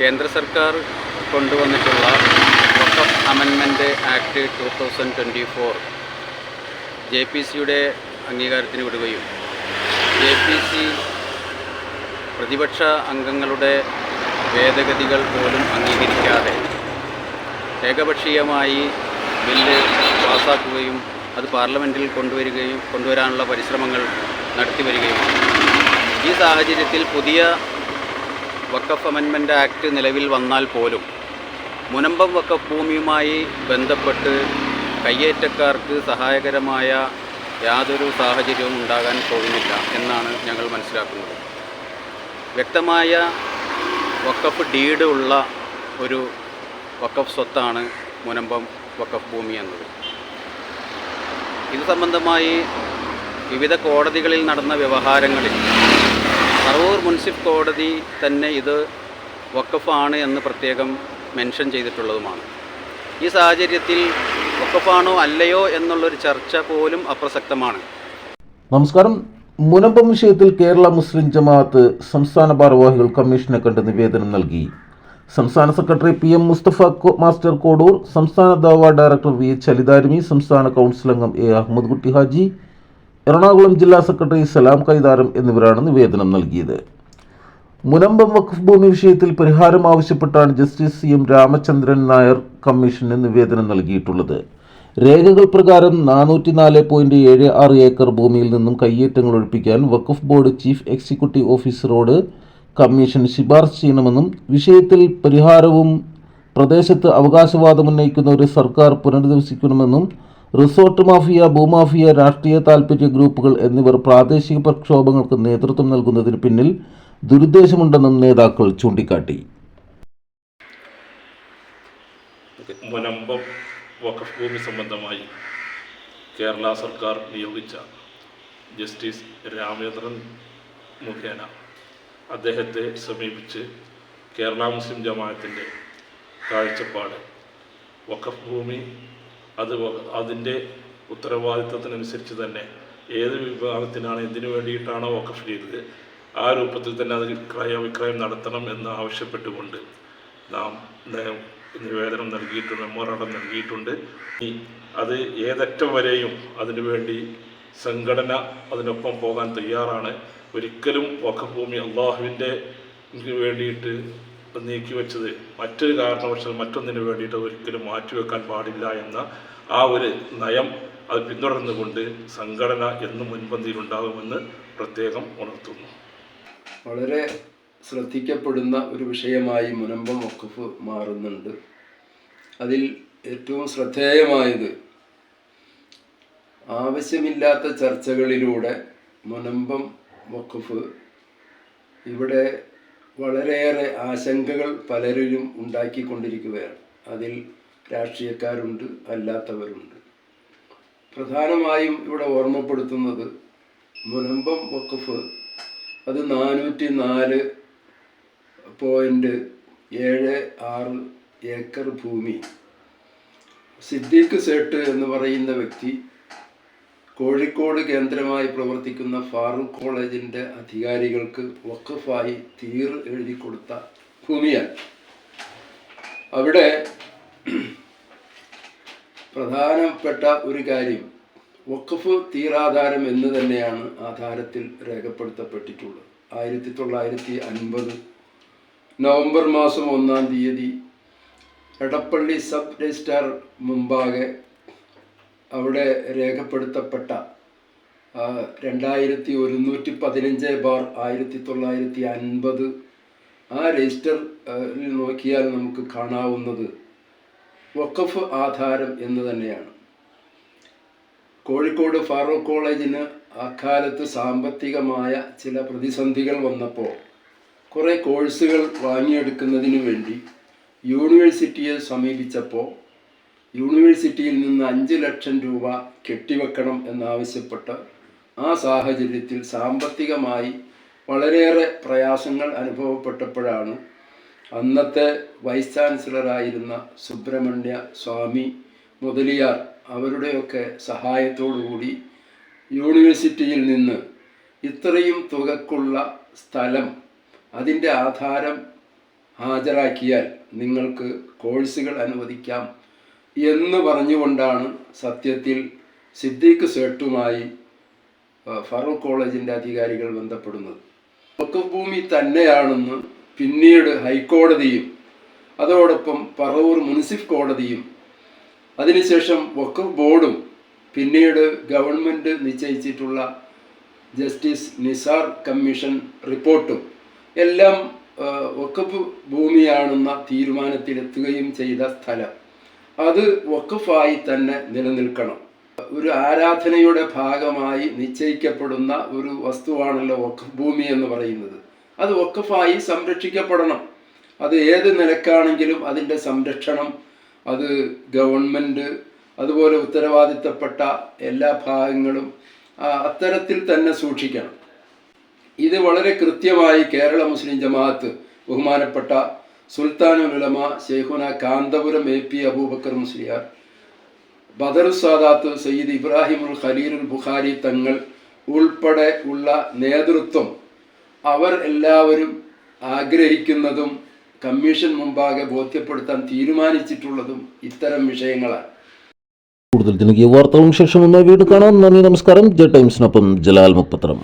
കേന്ദ്ര സർക്കാർ കൊണ്ടുവന്നിട്ടുള്ള Waqf അമെൻമെന്റ് act two thousand twenty four J P സിയുടെ അംഗീകാരത്തിന് വിടുകയും ജെ പി സി പ്രതിപക്ഷ അംഗങ്ങളുടെ ഭേദഗതികൾ പോലും അംഗീകരിക്കാതെ ഏകപക്ഷീയമായി ബില്ല് പാസ്സാക്കുകയും അത് പാർലമെന്റിൽ കൊണ്ടുവരികയും കൊണ്ടുവരാനുള്ള പരിശ്രമങ്ങൾ നടത്തി വരികയുമാണ് ഈ സാഹചര്യത്തിൽ പുതിയ വക്കഫ് അമെൻമെന്റ് ആക്ട് നിലവിൽ വന്നാൽ പോലും മുനമ്പം വക്കഫ് ഭൂമിയുമായി ബന്ധപ്പെട്ട് കയ്യേറ്റക്കാർക്ക് സഹായകരമായ യാതൊരു സാഹചര്യവും ഉണ്ടാകാൻ പോകുന്നില്ല എന്നാണ് ഞങ്ങൾ മനസ്സിലാക്കുന്നത്. വ്യക്തമായ വക്കഫ് ഡീഡ് ഉള്ള ഒരു വക്കഫ് സ്വത്താണ് മുനമ്പം വക്കഫ് ഭൂമി എന്നത്. ഇത് സംബന്ധമായി വിവിധ കോടതികളിൽ നടന്ന വ്യവഹാരങ്ങളിൽ പറവൂർ മുനിസിപ്പൽ കോടതി തന്നെ ഇത് വക്കഫാണ് എന്ന് പ്രത്യേകം മെൻഷൻ ചെയ്തിട്ടുള്ളതുമാണ്. ഈ സാഹചര്യത്തിൽ വക്കഫാണോ അല്ലയോ എന്നുള്ളൊരു ചർച്ച പോലും അപ്രസക്തമാണ്. നമസ്കാരം. മുനമ്പം വിഷയത്തിൽ കേരള മുസ്ലിം ജമാഅത്ത് സംസ്ഥാന ഭാരവാഹികൾ കമ്മീഷനെ കണ്ട് നിവേദനം നൽകി. സംസ്ഥാന secretary P M Mustafa master Kodur സംസ്ഥാന ദാവ ഡയറക്ടർ വി എച്ച് അലിദാരിമി സംസ്ഥാന കൗൺസിൽ അംഗം എ അഹമ്മദ് കുട്ടി ഹാജി എറണാകുളം ജില്ലാ സെക്രട്ടറി സലാം കൈതാരം എന്നിവരാണ് നിവേദനം നൽകിയത്. മുനമ്പം വഖഫ് ഭൂമി വിഷയത്തിൽ പരിഹാരം ആവശ്യപ്പെട്ടാണ് justice C M Ramachandran Nair commission നിവേദനം നൽകിയിട്ടുള്ളത്. രേഖകൾ പ്രകാരം നാനൂറ്റി നാല് പോയിന്റ് ഏഴ് ആറ് ഏക്കർ ഭൂമിയിൽ നിന്നും കയ്യേറ്റങ്ങൾ ഒഴിപ്പിക്കാൻ വഖഫ് ബോർഡ് ചീഫ് എക്സിക്യൂട്ടീവ് ഓഫീസറോട് കമ്മീഷൻ ശുപാർശ ചെയ്യണമെന്നും വിഷയത്തിൽ പരിഹാരവും പ്രദേശത്ത് അവകാശവാദം ഉന്നയിക്കുന്ന ഒരു സർക്കാർ പുനരധിവസിക്കണമെന്നും റിസോർട്ട് മാഫിയ ഭൂമാഫിയ രാഷ്ട്രീയ താൽപ്പര്യ ഗ്രൂപ്പുകൾ എന്നിവർ പ്രാദേശിക പ്രക്ഷോഭങ്ങൾക്ക് നേതൃത്വം നൽകുന്നതിന് പിന്നിൽ ദുരുദ്ദേശമുണ്ടെന്നും നേതാക്കൾ ചൂണ്ടിക്കാട്ടി. മുനമ്പം വഖഫ് ഭൂമി സംബന്ധമായി കേരള സർക്കാർ നിയോഗിച്ച ജസ്റ്റിസ് രാമചന്ദ്രൻ മുഖേന അദ്ദേഹത്തെ സമീപിച്ച് കേരള മുസ്ലിം ജമാഅത്തിന്റെ കാഴ്ചപ്പാട് വഖഫ് ഭൂമി അത് അതിന്റെ ഉത്തരവാദിത്വത്തിനനുസരിച്ച് തന്നെ ഏത് വിഭാഗത്തിനാണ് എന്തിനു വേണ്ടിയിട്ടാണോ വഖഫ് ചെയ്തത് ആ രൂപത്തിൽ തന്നെ അത് ക്രയ വിക്രയം നടത്തണം എന്ന് ആവശ്യപ്പെട്ടുകൊണ്ട് നാം നിവേദനം നൽകിയിട്ടുണ്ട് മെമ്മോറാണ്ടം നൽകിയിട്ടുണ്ട്. അത് ഏതറ്റം വരെയും അതിനുവേണ്ടി സംഘടന അതിനൊപ്പം പോകാൻ തയ്യാറാണ്. ഒരിക്കലും വഖഫ് ഭൂമി അള്ളാഹുവിന്റെ വേണ്ടിയിട്ട് നീക്കി വെച്ചത് മറ്റൊരു കാരണവശാൽ മറ്റൊന്നിന് വേണ്ടിയിട്ട് ഒരിക്കലും മാറ്റിവെക്കാൻ പാടില്ല എന്ന ആ ഒരു നയം അത് പിന്തുടർന്നുകൊണ്ട് സംഘടന എന്നും മുൻപന്തിയിലുണ്ടാകുമെന്ന് പ്രത്യേകം ഉണർത്തുന്നു. വളരെ ശ്രദ്ധിക്കപ്പെടുന്ന ഒരു വിഷയമായി മുനമ്പം വഖഫ് മാറുന്നുണ്ട്. അതിൽ ഏറ്റവും ശ്രദ്ധേയമായത് ആവശ്യമില്ലാത്ത ചർച്ചകളിലൂടെ മുനമ്പം വഖഫ് ഇവിടെ വളരെയേറെ ആശങ്കകൾ പലരിലും ഉണ്ടാക്കിക്കൊണ്ടിരിക്കുകയാണ്. അതിൽ രാഷ്ട്രീയക്കാരുണ്ട് അല്ലാത്തവരുണ്ട്. പ്രധാനമായും ഇവിടെ ഓർമ്മപ്പെടുത്തുന്നത് മുനമ്പം വഖഫ്. അത് നാനൂറ്റി നാല് പോയിന്റ് ഏഴ് ആറ് ഏക്കർ ഭൂമി. സിദ്ദീഖ് സേട്ട് എന്ന് പറയുന്ന വ്യക്തി കോഴിക്കോട് കേന്ദ്രമായി പ്രവർത്തിക്കുന്ന ഫാറൂഖ് കോളേജിന്റെ അധികാരികൾക്ക് വഖഫായി തീർ എഴുതി കൊടുത്ത ഭൂമിയാണ്. അവിടെ പ്രധാനപ്പെട്ട ഒരു കാര്യം വഖഫ് തീരാധാരം എന്ന് തന്നെയാണ് ആധാരത്തിൽ രേഖപ്പെടുത്തപ്പെട്ടിട്ടുള്ളത്. ആയിരത്തി തൊള്ളായിരത്തി അൻപത് നവംബർ മാസം ഒന്നാം തീയതി എടപ്പള്ളി സബ് രജിസ്ട്രാർ മുമ്പാകെ അവിടെ രേഖപ്പെടുത്തപ്പെട്ട രണ്ടായിരത്തി ഒരുന്നൂറ്റി പതിനഞ്ച് ബാർ ആയിരത്തി തൊള്ളായിരത്തി അൻപത് ആ രജിസ്റ്ററിൽ നോക്കിയാൽ നമുക്ക് കാണാവുന്നത് വഖഫ് ആധാരം എന്ന് തന്നെയാണ്. കോഴിക്കോട് ഫാറൂഖ് കോളേജിന് അക്കാലത്ത് സാമ്പത്തികമായ ചില പ്രതിസന്ധികൾ വന്നപ്പോൾ കുറേ കോഴ്സുകൾ വാങ്ങിയെടുക്കുന്നതിന് വേണ്ടി യൂണിവേഴ്സിറ്റിയെ സമീപിച്ചപ്പോൾ യൂണിവേഴ്സിറ്റിയിൽ നിന്ന് അഞ്ച് ലക്ഷം രൂപ കെട്ടിവെക്കണം എന്നാവശ്യപ്പെട്ട് ആ സാഹചര്യത്തിൽ സാമ്പത്തികമായി വളരെയേറെ പ്രയാസങ്ങൾ അനുഭവപ്പെട്ടപ്പോഴാണ് അന്നത്തെ വൈസ് ചാൻസലറായിരുന്ന സുബ്രഹ്മണ്യ സ്വാമി മുതലിയാർ അവരുടെയൊക്കെ സഹായത്തോടുകൂടി യൂണിവേഴ്സിറ്റിയിൽ നിന്ന് ഇത്രയും തുകക്കുള്ള സ്ഥലം അതിന്റെ ആധാരം ഹാജരാക്കിയാൽ നിങ്ങൾക്ക് കോഴ്സുകൾ അനുവദിക്കാം. എന്ന് പറഞ്ഞുകൊണ്ടാണ് സത്യത്തിൽ സിദ്ദീഖ് സേട്ടുമായി ഫറൂഖ് കോളേജിന്റെ അധികാരികൾ ബന്ധപ്പെടുന്നത്. ഭൂമി തന്നെയാണെന്ന് പിന്നീട് ഹൈക്കോടതിയും അതോടൊപ്പം പറവൂർ മുനിസിഫ് കോടതിയും അതിനുശേഷം വഖഫ് ബോർഡും പിന്നീട് ഗവൺമെന്റ് നിശ്ചയിച്ചിട്ടുള്ള ജസ്റ്റിസ് നിസാർ കമ്മീഷൻ റിപ്പോർട്ടും എല്ലാം വക്കഫ് ഭൂമിയാണെന്ന തീരുമാനത്തിലെത്തുകയും ചെയ്ത സ്ഥലം. അത് വഖഫായി തന്നെ നിലനിൽക്കണം. ഒരു ആരാധനയുടെ ഭാഗമായി നിശ്ചയിക്കപ്പെടുന്ന ഒരു വസ്തുവാണല്ലോ വഖഫ് ഭൂമി എന്ന് പറയുന്നത്. അത് വഖഫായി സംരക്ഷിക്കപ്പെടണം. അത് ഏത് നിലക്കാണെങ്കിലും അതിന്റെ സംരക്ഷണം അത് ഗവൺമെന്റ് അതുപോലെ ഉത്തരവാദിത്തപ്പെട്ട എല്ലാ ഭാഗങ്ങളും അത്തരത്തിൽ തന്നെ സൂക്ഷിക്കണം. ഇത് വളരെ കൃത്യമായി കേരള മുസ്ലിം ജമാഅത്ത് ബഹുമാനപ്പെട്ട സുൽത്താനുൽ ഉലമ ഷെയ്ഖുന കാന്തപുരം എ പി അബൂബക്കർ മുസ്ലിയാർ. ബദറു സാദാത്ത് സയ്യിദ് ഇബ്രാഹിമുൽ ഖലീലുൽ ബുഖാരി തങ്ങൾ ഉൾപ്പെടെ ഉള്ള നേതൃത്വം അവർ എല്ലാവരും ആഗ്രഹിക്കുന്നതും കമ്മീഷൻ മുമ്പാകെ ബോധ്യപ്പെടുത്താൻ തീരുമാനിച്ചിട്ടുള്ളതും ഇത്തരം വിഷയങ്ങളാണ്. കൂടുതൽ ജനകീയ വാർത്തകളും ശേഷം വീണ്ടും കാണാം. നന്ദി നമസ്കാരം. ജെ ടൈംസിനൊപ്പം ജലാൽ മുപ്പത്രം